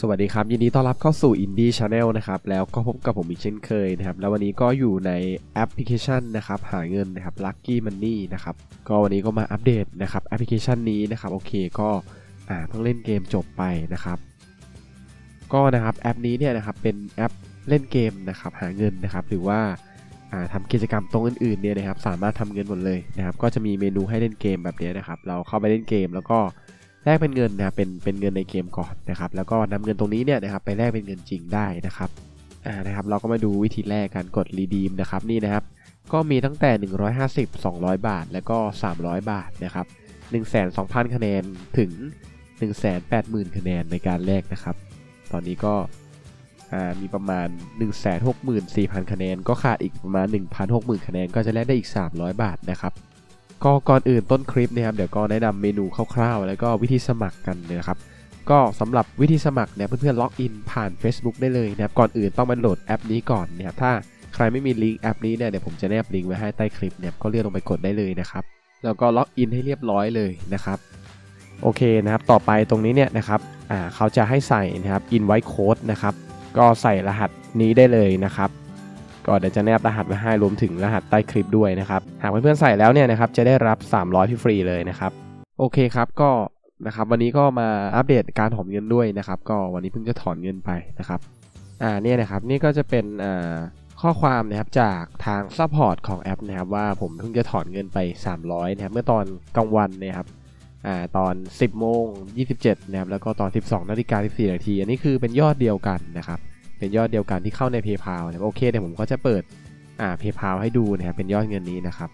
สวัสดีครับ ยินดีต้อนรับเข้าสู่ Indie Channel นะครับ แล้วก็พบกับผมอีกเช่นเคยนะครับ แล้ววันนี้ก็อยู่ในแอปพลิเคชันนะครับ หาเงินนะครับ Lucky Money นะครับ ก็วันนี้ก็มาอัปเดตนะครับแอปพลิเคชันนี้นะครับ โอเคก็อ่าเพิ่งเล่นเกมจบไปนะครับ ก็นะครับแอปนี้เนี่ยนะครับเป็นแอปเล่นเกมนะครับหาเงินนะครับ หรือว่าอ่าทำกิจกรรมตรงอื่นๆเนี่ยนะครับ สามารถทำเงินหมดเลยนะครับ ก็จะมีเมนูให้เล่นเกมแบบนี้นะครับ เราเข้าไปเล่นเกมแล้วก็ แลกเป็นเงินนะครับเป็นเป็นเงินในเกมก่อนนะครับ แล้วก็นำเงินตรงนี้เนี่ยนะครับไปแลกเป็นเงินจริงได้นะครับอ่านะครับ เราก็มาดูวิธีแลกการกด redeem นะครับนี่นะครับ ก็มีตั้งแต่ 150 200 บาท แล้วก็ 300 บาทนะครับ12,000 คะแนนถึง 180,000 คะแนนในการแลกนะครับ ตอนนี้ก็มีประมาณ 164,000 คะแนน ก็ขาดอีกประมาณ 1,60,000 คะแนน ก็จะแลกได้อีก 300 บาทนะครับ ก็ก่อนอื่นต้นคลิปนะครับเดี๋ยวก็แนะนำเมนูคร่าวๆ แล้วก็วิธีสมัครกันนะครับก็สำหรับวิธีสมัครเนี่ยเพื่อนๆล็อกอินผ่าน Facebook ได้เลยนะครับก่อนอื่นต้องมาโหลดแอปนี้ก่อนนะครับถ้าใครไม่มีลิงก์แอปนี้เนี่ยเดี๋ยวผมจะแนบลิงก์ไว้ให้ใต้คลิปเนี่ยก็เลื่อนลงไปกดได้เลยนะครับแล้วก็ล็อกอินให้เรียบร้อยเลยนะครับโอเคนะครับต่อไปตรงนี้เนี่ยนะครับอ่าเขาจะให้ใส่นะครับ invite code นะครับก็ใส่รหัสนี้ได้เลยนะครับ ก็เดี๋ยวจะแนบรหัสไว้ให้รวมถึงรหัสใต้คลิปด้วยนะครับ หากเพื่อนๆใส่แล้วเนี่ยนะครับจะได้รับ 300ฟรีเลยนะครับ โอเคครับก็นะครับวันนี้ก็มาอัปเดตการถอนเงินด้วยนะครับ ก็วันนี้เพิ่งจะถอนเงินไปนะครับอ่าเนี่ยนะครับนี่ก็จะเป็นอ่าข้อความนะครับจากทางซัพพอร์ตของแอปนะครับว่าผมเพิ่งจะถอนเงินไป 300นะครับเมื่อตอนกลางวันนะครับอ่าตอน 10โมง27นะครับแล้วก็ตอน 12นาฬิกา14นาทีอันนี้คือเป็นยอดเดียวกันนะครับ เป็นยอดเดียวกันที่เข้าใน PayPal นะโอเคเดี๋ยวผมก็จะเปิดอ่า PayPal ให้ดูนะครับเป็นยอดเงินนี้นะครับ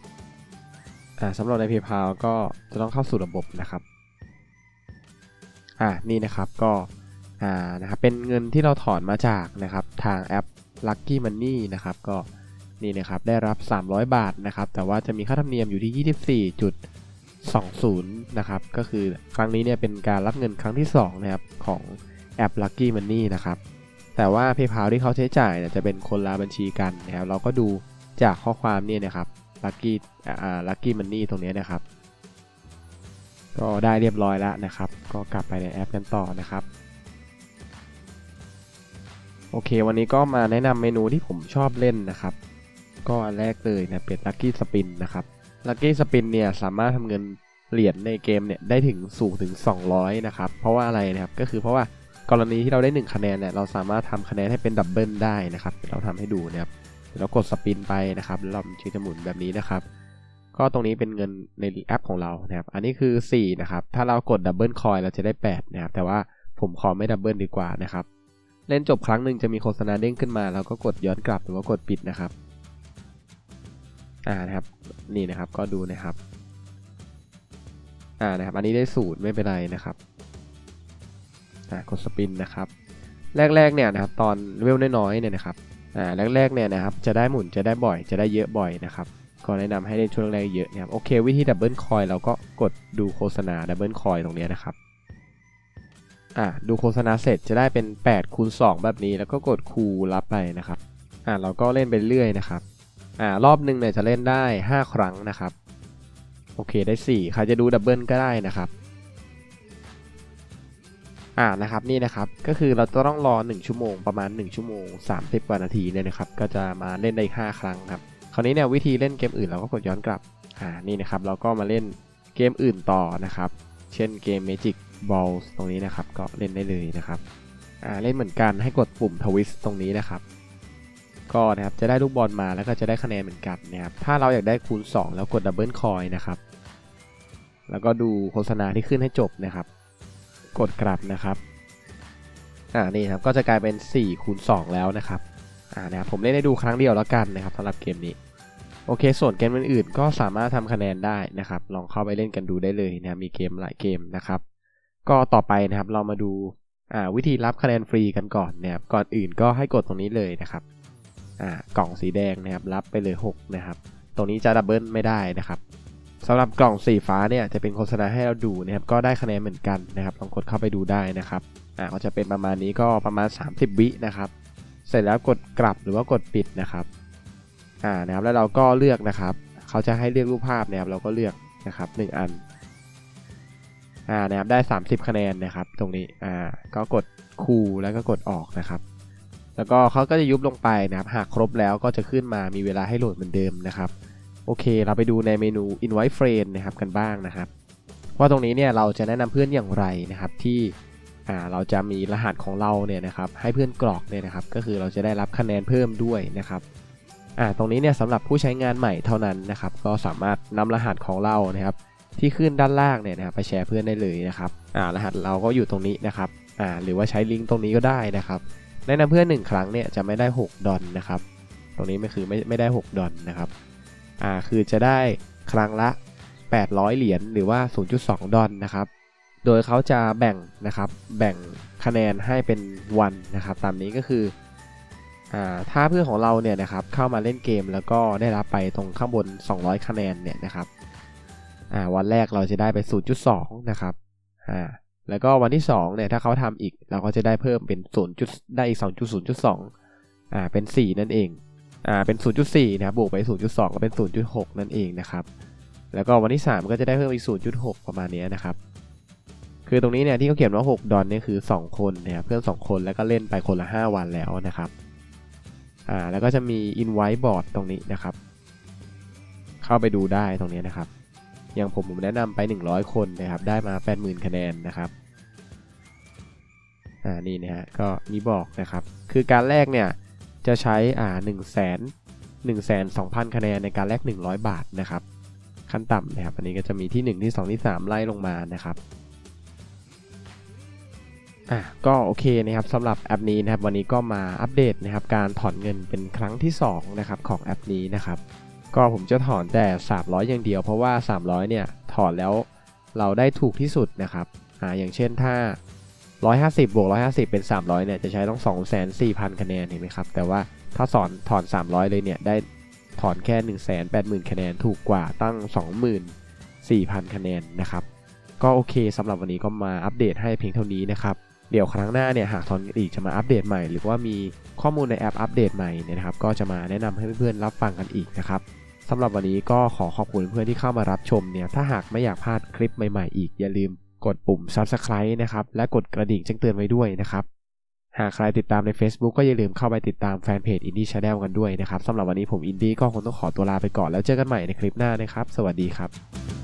อ่าสำหรับใน PayPal ก็จะต้องเข้าสู่ระบบนะครับอ่านี่นะครับก็อ่านะครับเป็นเงินที่เราถอนมาจากนะครับทางแอป Lucky Money นะครับก็นี่นะครับได้รับ 300 บาทนะครับแต่ว่าจะมีค่าธรรมเนียมอยู่ที่ 24.20 นะครับก็คือครั้งนี้เนี่ยเป็นการรับเงินครั้งที่ 2 นะครับของแอป Lucky Money นะครับ แต่ว่า PayPal ที่เขาใช้จ่ายเนี่ยจะเป็นคนละบัญชีกันนะครับเราก็ดูจากข้อความเนี่ยนะครับ Lucky อ่า Lucky Money ตรงนี้นะครับ ก็ได้เรียบร้อยแล้วนะครับ ก็กลับไปในแอปกันต่อนะครับโอเค วันนี้ก็มาแนะนำเมนูที่ผมชอบเล่นนะครับ ก็อันแรกเลยนะเป็น Lucky Spin นะครับ Lucky Spin เนี่ยสามารถทำเงินเหรียญในเกมเนี่ยได้ถึงสูงถึง 200 นะครับ เพราะว่าอะไรนะครับ ก็คือเพราะว่า กรณีที่เราได้ 1 คะแนนเนี่ยเราสามารถทำคะแนนให้เป็นดับเบิลได้นะครับเราทำให้ดูนะครับเรากดสปินไปนะครับแล้วเราชื่อจะหมุนแบบนี้นะครับ ก็ตรงนี้เป็นเงินในแอปของเรานะครับ อันนี้คือ4นะครับถ้าเรากดดับเบิลคอยเราจะได้8นะครับแต่ว่าผมขอไม่ดับเบิลดีกว่านะครับเล่นจบครั้งหนึ่งจะมีโฆษณาเด้งขึ้นมาแล้วก็กดย้อนกลับหรือว่ากดปิดนะครับอ่านะครับนี่นะครับก็ดูนะครับอ่านะครับ อันนี้ได้ศูนย์ไม่เป็นไรนะครับ กดสปินนะครับ แรกๆเนี่ยนะครับตอนเวลน้อยๆเนี่ยนะครับอ่าแรกๆเนี่ยนะครับจะได้หมุนจะได้บ่อยจะได้เยอะบ่อยนะครับก็แนะนำให้เล่นช่วงแรกเยอะนะครับโอเค วิธีดับเบิลคอยเราก็กดดูโฆษณาดับเบิลคอยตรงนี้นะครับอ่าดูโฆษณาเสร็จจะได้เป็น8คูณ2แบบนี้แล้วก็กดคูรับไปนะครับอ่าเราก็เล่นไปเรื่อยนะครับอ่ารอบหนึ่งเนี่ยจะเล่นได้ 5 ครั้งนะครับโอเคได้ 4 ใครจะดูดับเบิลก็ได้นะครับ อ่านะครับนี่นะครับก็คือเราจะต้องรอ 1 ชั่วโมงประมาณ 1 ชั่วโมง 30กว่านาทีเนี่ยนะครับก็จะมาเล่นได้ 5 ครั้งครับคราวนี้เนี่ยวิธีเล่นเกมอื่นเราก็กดย้อนกลับอ่านี่นะครับเราก็มาเล่นเกมอื่นต่อนะครับ เช่นเกม Magic Balls ตรงนี้นะครับก็เล่นได้เลยนะครับอ่าเล่นเหมือนกันให้กดปุ่มทวิสตรงนี้นะครับก็นะครับจะได้ลูกบอลมาแล้วก็จะได้คะแนนเหมือนกันนะครับถ้าเราอยากได้คูณ 2 แล้วกดดับเบิลคอยนะครับแล้วก็ดูโฆษณาที่ขึ้นให้จบนะครับ กดกลับนะครับอ่านี่ครับก็จะกลายเป็น4คูณ2แล้วนะครับอ่านะครับผมเล่นได้ดูครั้งเดียวแล้วกันนะครับสำหรับเกมนี้โอเค ส่วนเกมอื่นๆก็สามารถทำคะแนนได้นะครับ ลองเข้าไปเล่นกันดูได้เลยนะมีเกมหลายเกมนะครับ ก็ต่อไปนะครับเรามาดูอ่าวิธีรับคะแนนฟรีกันก่อนนะครับก่อนอื่นก็ให้กดตรงนี้เลยนะครับอ่ากล่องสีแดงนะครับรับไปเลย6นะครับตรงนี้จะดับเบิลไม่ได้นะครับ สำหรับกล่องสีฟ้าเนี่ยจะเป็นโฆษณาให้เราดูนะครับก็ได้คะแนนเหมือนกันนะครับลองกดเข้าไปดูได้นะครับอ่าก็จะเป็นประมาณนี้ก็ประมาณ 30 วินะครับ เสร็จแล้วกดกลับหรือว่ากดปิดนะครับอ่านะครับแล้วเราก็เลือกนะครับเขาจะให้เลือกรูปภาพนะครับเราก็เลือกนะครับ 1 อันอ่านะครับได้ 30 คะแนนนะครับ ตรงนี้อ่าก็กดคูแล้วก็กดออกนะครับ แล้วก็เขาก็จะยุบลงไปนะครับ หากครบแล้วก็จะขึ้นมามีเวลาให้โหลดเหมือนเดิมนะครับ โอเค เราไปดูในเมนู invite friend นะครับกันบ้างนะครับ ว่าตรงนี้เนี่ยเราจะแนะนำเพื่อนอย่างไรนะครับที่เราจะมีรหัสของเราเนี่ยนะครับให้เพื่อนกรอกเนี่ยนะครับ ก็คือเราจะได้รับคะแนนเพิ่มด้วยนะครับตรงนี้เนี่ยสำหรับผู้ใช้งานใหม่เท่านั้นนะครับ ก็สามารถนำรหัสของเรานะครับ ที่ขึ้นด้านล่างเนี่ยนะครับไปแชร์เพื่อนได้เลยนะครับรหัสเราก็อยู่ตรงนี้นะครับหรือว่าใช้ลิงก์ตรงนี้ก็ได้นะครับแนะนำเพื่อน1ครั้งเนี่ยจะไม่ได้ 6 ดอลนะครับ ตรงนี้ไม่คือไม่ไม่ได้ 6 ดอลนะครับ อ่าคือจะได้ครั้งละ 800 เหรียญหรือว่า 0.2 ดอลนะครับ โดยเขาจะแบ่งนะครับแบ่งคะแนนให้เป็นวันนะครับ ตามนี้ก็คืออ่าถ้าเพื่อนของเราเนี่ยนะครับเข้ามาเล่นเกมแล้วก็ได้รับไปตรงข้างบน 200 คะแนนเนี่ยนะครับอ่าวันแรกเราจะได้ไป 0.2 นะครับอ่าแล้วก็วันที่ 2 เนี่ย ถ้าเขาทำอีก เราก็จะได้เพิ่มเป็น0จุดได้อีก 2.0.2 อ่า เป็น 4 นั่นเอง อ่าเป็น 0.4 นะครับ บวกไป 0.2 ก็เป็น 0.6 นั่นเองนะครับ แล้วก็วันที่ 3 ก็จะได้เพิ่มอีก 0.6 ประมาณนี้นะครับ คือตรงนี้เนี่ยที่เขาเขียนว่า 6 ดอนเนี่ยคือ 2 คนเนี่ยเพื่อน 2 คนแล้วก็เล่นไปคนละ 5 วันแล้วนะครับ อ่า แล้วก็จะมี invite board ตรงนี้นะครับ เข้าไปดูได้ตรงนี้นะครับ อย่างผมผมแนะนำไป 100 คนนะครับ ได้มา 80,000 คะแนนนะครับอ่านี่นะฮะก็มีบอกนะครับ คือการแลกเนี่ย จะใช้อ่า1 0 0 0 0 1 2 0 0 0คะแนนในการแลก100บาทนะครับ ขั้นต่ำนะครับ อันนี้ก็จะมีที่1ที่2ที่3ไล่ลงมานะครับอะก็โอเคนะครับสำหรับแอปนี้นะครับ วันนี้ก็มาอัปเดตนะครับ การถอนเงินเป็นครั้งที่2นะครับของแอปนี้นะครับ ก็ผมจะถอนแต่ 300 อย่างเดียว เพราะว่า 300 เนี่ยถอนแล้วเราได้ถูกที่สุดนะครับอ่าอย่างเช่นถ้า 150 บวก 150 เป็น 300 เนี่ย จะใช้ต้อง 2,400,000 คะแนน เห็นไหมครับ แต่ว่าถ้าสอนถอน 300 เลยเนี่ย ได้ถอนแค่ 180,000 คะแนน ถูกกว่าตั้ง 24,000 คะแนนนะครับ ก็โอเคสำหรับวันนี้ก็มาอัปเดตให้เพียงเท่านี้นะครับ เดี๋ยวครั้งหน้าเนี่ย หากถอนอีกจะมาอัปเดตใหม่ หรือว่ามีข้อมูลในแอปอัปเดตใหม่เนี่ยนะครับ ก็จะมาแนะนำให้เพื่อนๆรับฟังกันอีกนะครับสำหรับวันนี้ก็ขอขอบคุณเพื่อนที่เข้ามารับชมเนี่ย ถ้าหากไม่อยากพลาดคลิปใหม่ๆ อีกอย่าลืม กดปุ่ม Subscribe นะครับ และกดกระดิ่งแจ้งเตือนไว้ด้วยนะครับ หากใครติดตามใน Facebook ก็อย่าลืมเข้าไปติดตามแฟนเพจ Indie Channel กันด้วยนะครับสำหรับวันนี้ผมอินดี้ก็คงต้องขอตัวลาไปก่อนแล้วเจอกันใหม่ในคลิปหน้านะครับ สวัสดีครับ